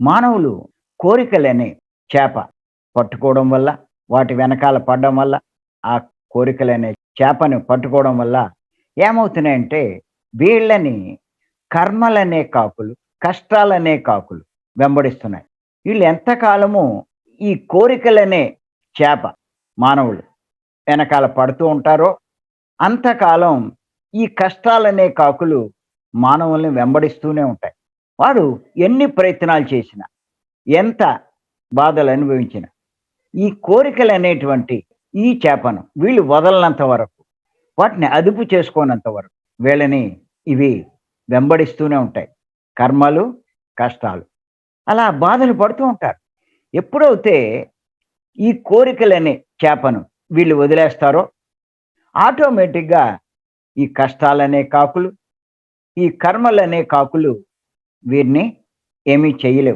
మానవులు కోరికలనే చేప పట్టుకోవడం వల్ల వాటి వెనకాల పడడం వల్ల ఆ కోరికలనే చేపను పట్టుకోవడం వల్ల ఏమవుతున్నాయంటే వీళ్ళని కర్మలనే కాకులు కష్టాలనే కాకులు వెంబడిస్తున్నాయి. వీళ్ళు ఎంతకాలము ఈ కోరికలనే చేప మానవులు వెనకాల పడుతూ ఉంటారో అంతకాలం ఈ కష్టాలనే కాకులు మానవుల్ని వెంబడిస్తూనే ఉంటాయి. వాడు ఎన్ని ప్రయత్నాలు చేసినా ఎంత బాధలు అనుభవించిన ఈ కోరికలు అనేటువంటి ఈ చేపను వీళ్ళు వదలనంత వరకు వాటిని అదుపు చేసుకోనంత వరకు వీళ్ళని ఇవి వెంబడిస్తూనే ఉంటాయి. కర్మలు కష్టాలు. అలా బాధలు పడుతూ ఉంటారు. ఎప్పుడైతే ఈ కోరికలనే చేపను వీళ్ళు వదిలేస్తారో ఆటోమేటిక్గా ఈ కష్టాలనే కాకులు ఈ కర్మలనే కాకులు వీరిని ఏమీ చేయలేవు.